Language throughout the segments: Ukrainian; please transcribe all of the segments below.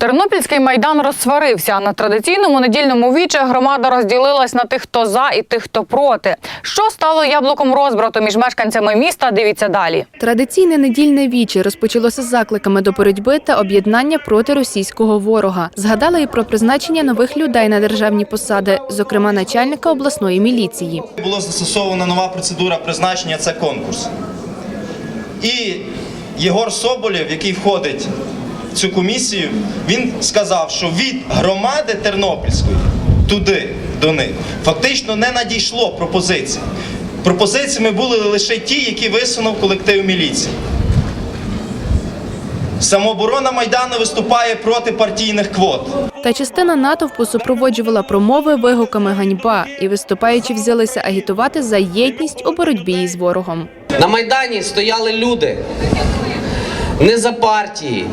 Тернопільський майдан розсварився. На традиційному недільному віче громада розділилась на тих, хто за і тих, хто проти. Що стало яблуком розбрату між мешканцями міста? Дивіться далі. Традиційне недільне віче розпочалося з закликами до боротьби та об'єднання проти російського ворога. Згадали і про призначення нових людей на державні посади, зокрема начальника обласної міліції. Була застосована нова процедура призначення це конкурс. І Єгор Соболєв, який входить цю комісію, він сказав, що від громади Тернопільської туди, до них, фактично не надійшло пропозицій. Пропозиціями були лише ті, які висунув колектив міліції. Самооборона Майдану виступає проти партійних квот. Та частина натовпу супроводжувала промови вигуками ганьба і виступаючи взялися агітувати за єдність у боротьбі із ворогом. На Майдані стояли люди, не за партії.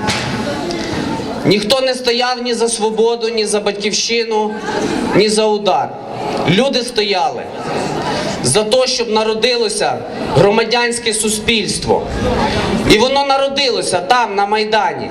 Ніхто не стояв ні за свободу, ні за батьківщину, ні за удар. Люди стояли за те, щоб народилося громадянське суспільство. І воно народилося там, на Майдані.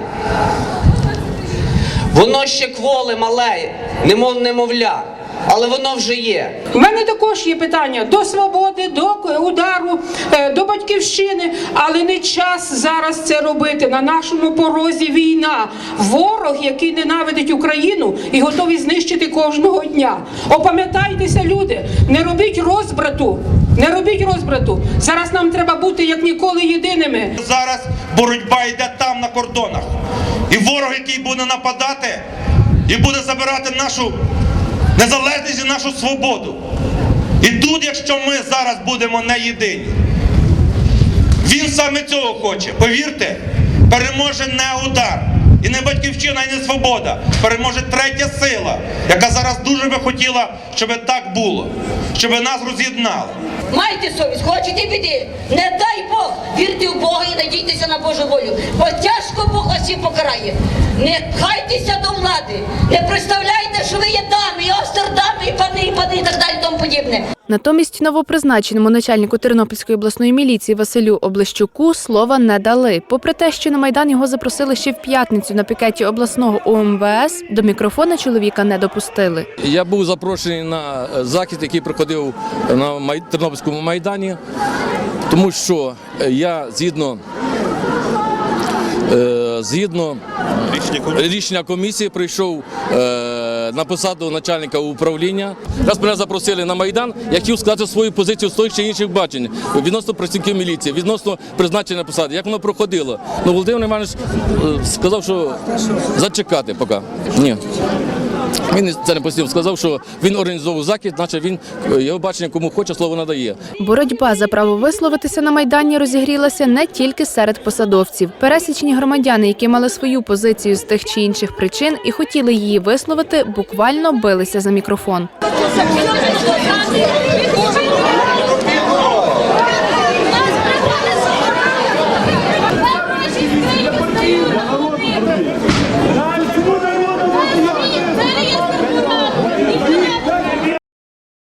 Воно ще кволе мале, немов немовля, але воно вже є. У мене також є питання до свободи, до удару, е, до батьківщини, але не час зараз це робити. На нашому порозі війна. Ворог, який ненавидить Україну і готовий знищити кожного дня. Опам'ятайтеся, люди, не робіть розбрату. Не робіть розбрату. Зараз нам треба бути як ніколи єдиними. Зараз боротьба йде там на кордонах. І ворог, який буде нападати і буде забирати нашу незалежність і нашу свободу. І тут, якщо ми зараз будемо не єдині, він саме цього хоче. Повірте, переможе не удар. І не батьківщина, і не свобода. Переможе третя сила, яка зараз дуже би хотіла, щоб так було, щоб нас роз'єднали. Майте совість, хочете біди. Не дай Бог, вірте в Бога і надійтеся на Божу волю. Бо тяжко Бог всіх покарає. Не хайтеся до влади. Не представляйте, що ви є дами, і Амстердами, і пани, і пани, і так далі, і тому подібне. Натомість новопризначеному начальнику Тернопільської обласної міліції Василю Облещуку слова не дали. Попри те, що на майдан його запросили ще в п'ятницю на пікеті обласного УМВС, до мікрофона чоловіка не допустили. Я був запрошений на е, захід, який проходив на Тернопільському майдані, тому що е, я згідно. Згідно рішення комісії прийшов е, на посаду начальника управління. Раз мене запросили на майдан, я хотів сказати свою позицію з тих чи інших бачень відносно працівників міліції, відносно призначення посади. Як воно проходило? Ну Володимир Іванович е, сказав, що зачекати поки. Ні. Він це не постійно сказав, що він організовував захід, значить він е, його бачення кому хоче, слово надає. Боротьба за право висловитися на майдані розігрілася не тільки серед посадовців. Пересічні громадяни, які мали свою позицію з тих чи інших причин і хотіли її висловити, буквально билися за мікрофон.